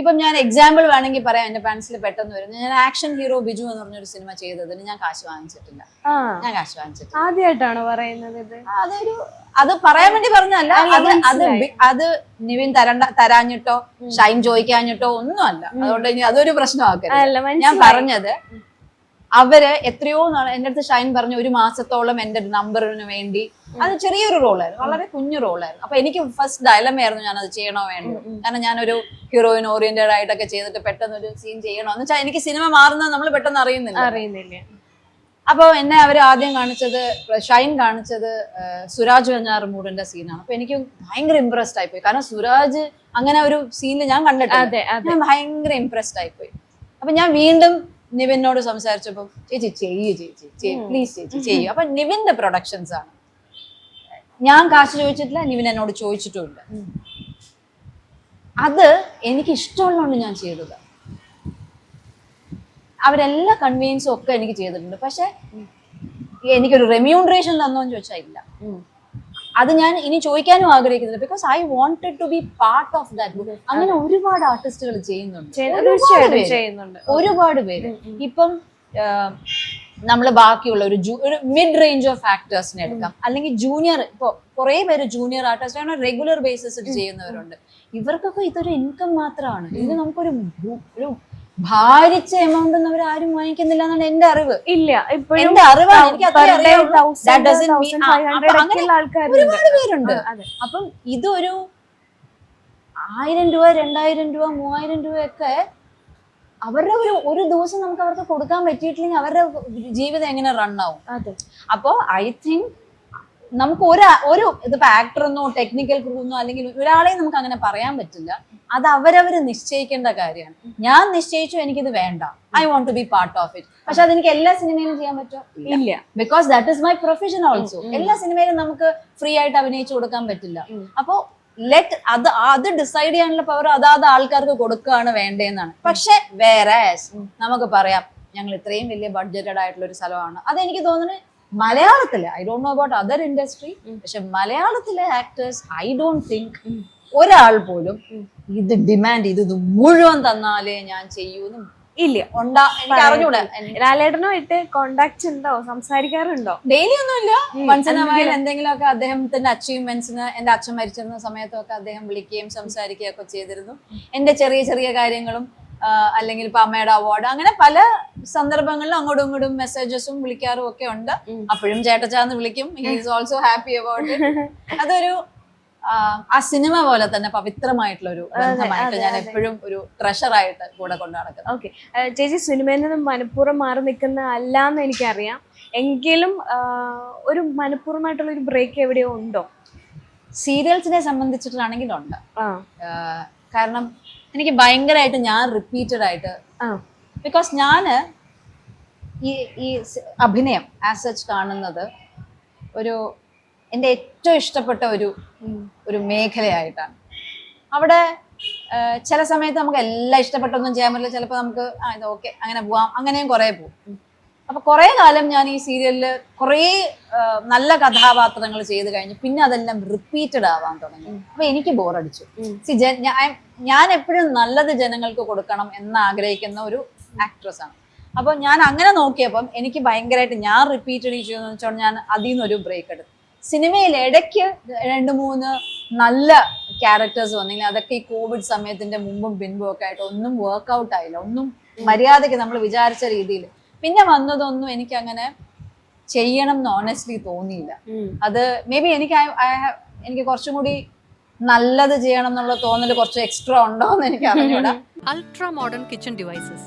ഇപ്പം ഞാൻ എക്സാമ്പിൾ വേണമെങ്കിൽ പറയാം എന്റെ മനസ്സിൽ പെട്ടെന്ന് വരുന്നത് ഞാൻ ആക്ഷൻ ഹീറോ ബിജു എന്ന് പറഞ്ഞൊരു സിനിമ ചെയ്തതിന് ഞാൻ കാശ് വാങ്ങിച്ചിട്ടില്ല. ഞാൻ കാശ് വാങ്ങിച്ചിട്ടില്ല. ആദ്യമായിട്ടാണോ പറയുന്നത് ഇത്? അതൊരു അത് പറയാൻ വേണ്ടി പറഞ്ഞല്ല അത് അത് അത് നിവിൻ തരണ്ട തരാഞ്ഞിട്ടോ ഷൈൻ ചോദിക്കാഞ്ഞിട്ടോ ഒന്നും അല്ല അതുകൊണ്ട് ഇനി അതൊരു പ്രശ്നമാക്കരുത്. ഞാൻ പറഞ്ഞത് അവർ എത്രയോ നാൾ എന്റെ അടുത്ത് ഷൈൻ പറഞ്ഞു ഒരു മാസത്തോളം എന്റെ നമ്പറിന് വേണ്ടി. അത് ചെറിയൊരു റോളായിരുന്നു. വളരെ കുഞ്ഞു റോളായിരുന്നു. അപ്പൊ എനിക്ക് ഫസ്റ്റ് ഡയലമായിരുന്നു ഞാൻ അത് ചെയ്യണോ വേണ്ടോ കാരണം ഞാനൊരു ഹീറോയിൻ ഓറിയന്റഡ് ആയിട്ടൊക്കെ ചെയ്തിട്ട് പെട്ടെന്ന് ഒരു സീൻ ചെയ്യണോ? എന്ന് വെച്ചാൽ എനിക്ക് സിനിമ മാറുന്നത് നമ്മൾ പെട്ടെന്ന് അറിയുന്നില്ല. അറിയുന്നില്ല. അപ്പൊ എന്നെ അവർ ആദ്യം കാണിച്ചത് ഷൈൻ കാണിച്ചത് സുരാജ് വെഞ്ഞാറമൂടിന്റെ സീനാണ് അപ്പൊ എനിക്ക് ഭയങ്കര ഇംപ്രസ്ഡ് ആയിപ്പോയി കാരണം സുരാജ് അങ്ങനെ ഒരു സീനിൽ ഞാൻ കണ്ടിട്ടില്ല. ഞാൻ ഭയങ്കര ഇംപ്രസ്ഡ് ആയിപ്പോയി അപ്പൊ ഞാൻ വീണ്ടും നിവിനോട് സംസാരിച്ചപ്പോൾ ചേച്ചി ചെയ്യൂ ചേച്ചി പ്ലീസ് ചേച്ചി ചെയ്യൂ. അപ്പൊ നിവിന്റെ പ്രൊഡക്ഷൻസ് ആണ്. ഞാൻ കാശ് ചോദിച്ചിട്ടില്ല നിവിൻ എന്നോട് ചോദിച്ചിട്ടുണ്ട് അത് എനിക്ക് ഇഷ്ടമുള്ളതുകൊണ്ട് ഞാൻ ചെയ്തത്. അവരെല്ലാ കൺവീനിയൻസും ഒക്കെ എനിക്ക് ചെയ്തിട്ടുണ്ട്. പക്ഷെ എനിക്കൊരു റെമ്യൂണറേഷൻ തന്നോന്ന് ചോദിച്ചാൽ ഇല്ല. അത് ഞാൻ ഇനി ചോദിക്കാനും ആഗ്രഹിക്കുന്നില്ല. Because I wanted to be part of that അങ്ങനെ ഒരുപാട് ആർട്ടിസ്റ്റുകൾ ചെയ്യുന്നുണ്ട്. ചെയ്യുന്ന- ഒരുപാട് പേര്. ഒരുപാട് പേര്. ഇപ്പം നമ്മൾ ബാക്കിയുള്ള ഒരു ജൂ- ഒരു മിഡ് റേഞ്ച് ഓഫ് ആക്ടേഴ്സിനെ എടുക്കാം. അല്ലെങ്കിൽ ജൂനിയർ ഇപ്പൊ കുറെ പേര് ജൂനിയർ ആർട്ടിസ്റ്റ് റെഗുലർ ബേസിസിൽ ചെയ്യുന്നവരുണ്ട്. ഇവർക്കൊക്കെ ഇതൊരു ഇൻകം മാത്രമാണ്. ഇത് നമുക്കൊരു ഒരു ഭാരിച്ച എമൗണ്ട് ഒന്നും അവർ ആരും വാങ്ങിക്കുന്നില്ല എന്നാണ് എന്റെ അറിവ്. ഇല്ല എന്റെ അറിവാണ്. എനിക്ക് അപ്പൊ ഒരുപാട് പേരുണ്ട്. അപ്പം ഇതൊരു ആയിരം രൂപ രണ്ടായിരം രൂപ മൂവായിരം രൂപയൊക്കെ അവരുടെ ഒരു ഒരു ദിവസം നമുക്ക് അവർക്ക് കൊടുക്കാൻ പറ്റിയിട്ടില്ലെങ്കിൽ അവരുടെ ജീവിതം എങ്ങനെ റൺ ആവും? അതെ. അപ്പോൾ ഐ തിങ്ക് നമുക്ക് ഒരു ഒരു ഇതിപ്പോ ആക്ടർ എന്നോ ടെക്നിക്കൽ ക്രൂ എന്നോ അല്ലെങ്കിൽ ഒരാളെയും നമുക്ക് അങ്ങനെ പറയാൻ പറ്റില്ല. അത് അവരവർ നിശ്ചയിക്കേണ്ട കാര്യമാണ്. ഞാൻ നിശ്ചയിച്ചു എനിക്കിത് വേണ്ട. I want to be part of it പക്ഷെ അതെനിക്ക് എല്ലാ സിനിമയിലും ചെയ്യാൻ പറ്റുമോ? ഇല്ല. Because that is my profession also എല്ലാ സിനിമയിലും നമുക്ക് ഫ്രീ ആയിട്ട് അഭിനയിച്ചു കൊടുക്കാൻ പറ്റില്ല. അപ്പോ ലെറ്റ് അത് അത് ഡിസൈഡ് ചെയ്യാനുള്ള പവർ അതാത് ആൾക്കാർക്ക് കൊടുക്കുകയാണ് വേണ്ടതെന്നാണ് പക്ഷെ വേറെ നമുക്ക് പറയാം ഞങ്ങൾ ഇത്രയും വലിയ ബഡ്ജറ്റഡ് ആയിട്ടുള്ള ഒരു സ്ഥലമാണ്. അതെനിക്ക് തോന്നുന്നത് മലയാളത്തിലെ I don't know about other industry പക്ഷെ മലയാളത്തിലെ ആക്ടേഴ്സ് ഐ ഡോണ്ട് തിങ്ക് ഒരാൾ പോലും ഇത് ഡിമാൻഡ് ചെയ്ത് ഇത് മുഴുവൻ തന്നാലേ ഞാൻ ചെയ്യൂന്ന് ഇല്ല. എനിക്ക് അറിഞ്ഞൂടാ. ലാലേട്ടനുമായിട്ട് കോണ്ടാക്ട് ഉണ്ടോ? സംസാരിക്കാറുണ്ടോ? ഡെയിലി ഒന്നുമില്ല. എന്തെങ്കിലും- എന്തെങ്കിലുമൊക്കെ അദ്ദേഹത്തിന്റെ അച്ചീവ്മെന്റ്സിന് എന്റെ അച്ഛൻ മരിച്ചിരുന്ന സമയത്തൊക്കെ അദ്ദേഹം വിളിക്കുകയും സംസാരിക്കുകയും ഒക്കെ ചെയ്തിരുന്നു. എന്റെ ചെറിയ ചെറിയ കാര്യങ്ങളും അല്ലെങ്കിൽ ഇപ്പൊ അമ്മയുടെ അവാർഡ് അങ്ങനെ പല സന്ദർഭങ്ങളിലും അങ്ങോട്ടും ഇങ്ങോട്ടും മെസ്സേജസും വിളിക്കാറും ഒക്കെ ഉണ്ട്. അപ്പോഴും ചേട്ടച്ചാന്ന് വിളിക്കും. ഈസ് ഓൾസോ ഹാപ്പി അബൌട്ട് അതൊരു ആ, സിനിമ പോലെ തന്നെ പവിത്രമായിട്ടുള്ള ഒരു ബന്ധമായിട്ട് ഞാൻ എപ്പോഴും ഒരു ട്രഷർ ആയിട്ട് കൂടെ കൊണ്ടു നടക്കുന്നത് ഓക്കെ. ചേച്ചി സിനിമയിൽ നിന്ന് മനഃപൂർവം മാറി നിൽക്കുന്ന അല്ലാന്ന് എനിക്കറിയാം. എങ്കിലും ഒരു മനഃപൂർവമായിട്ടുള്ള ഒരു ബ്രേക്ക് എവിടെയോ ഉണ്ടോ? സീരിയൽസിനെ സംബന്ധിച്ചിട്ടാണെങ്കിൽ ഉണ്ട്. കാരണം എനിക്ക് ഭയങ്കരമായിട്ട് ഞാൻ റിപ്പീറ്റഡ് ആയിട്ട് ബിക്കോസ് ഞാൻ ഈ ഈ അഭിനയം ആസ് സച്ച് കാണുന്നത് ഒരു എന്റെ ഏറ്റവും ഇഷ്ടപ്പെട്ട ഒരു ഒരു മേഖലയായിട്ടാണ്. അവിടെ ചില സമയത്ത് നമുക്ക് എല്ലാം ഇഷ്ടപ്പെട്ടൊന്നും ചെയ്യാൻ പറ്റില്ല. ചിലപ്പോൾ നമുക്ക് ആ ഇത് ഓക്കെ അങ്ങനെ പോവാം അങ്ങനെയും കുറേ പോകും. അപ്പൊ കുറേ കാലം ഞാൻ ഈ സീരിയലിൽ കുറേ നല്ല കഥാപാത്രങ്ങൾ ചെയ്ത് കഴിഞ്ഞു പിന്നെ അതെല്ലാം റിപ്പീറ്റഡ് ആവാൻ തുടങ്ങി. അപ്പൊ എനിക്ക് ബോറടിച്ചു. ഉം. ഞാൻ- എപ്പോഴും നല്ലത് ജനങ്ങൾക്ക് കൊടുക്കണം എന്ന് ആഗ്രഹിക്കുന്ന ഒരു ആക്ട്രസ് ആണ്. അപ്പൊ ഞാൻ അങ്ങനെ നോക്കിയപ്പം എനിക്ക് ഭയങ്കരമായിട്ട് ഞാൻ റിപ്പീറ്റഡ് ചെയ്യുന്ന വെച്ചാൽ ഞാൻ അതിൽ നിന്നൊരു ബ്രേക്ക് എടുത്തു. സിനിമയിൽ ഇടയ്ക്ക് രണ്ട് മൂന്ന് നല്ല ക്യാരക്ടേഴ്സ് വന്നെങ്കിൽ അതൊക്കെ ഈ കോവിഡ് സമയത്തിന്റെ മുമ്പും പിൻപും ഒക്കെ ആയിട്ട് ഒന്നും വർക്ക്ഔട്ട് ആയില്ല. ഒന്നും മര്യാദയ്ക്ക് നമ്മൾ വിചാരിച്ച രീതിയിൽ. പിന്നെ വന്നതൊന്നും എനിക്ക് അങ്ങനെ ചെയ്യണം എന്ന് ഓണസ്റ്റ്ലി തോന്നിയില്ല. അത് മേ ബി എനിക്ക് എനിക്ക് കുറച്ചും കൂടി നല്ലത് ചെയ്യണം എന്നുള്ള തോന്നൽ കുറച്ച് എക്സ്ട്രാ ഉണ്ടോ എന്ന് എനിക്ക് അറിഞ്ഞൂടാ. Ultra modern kitchen devices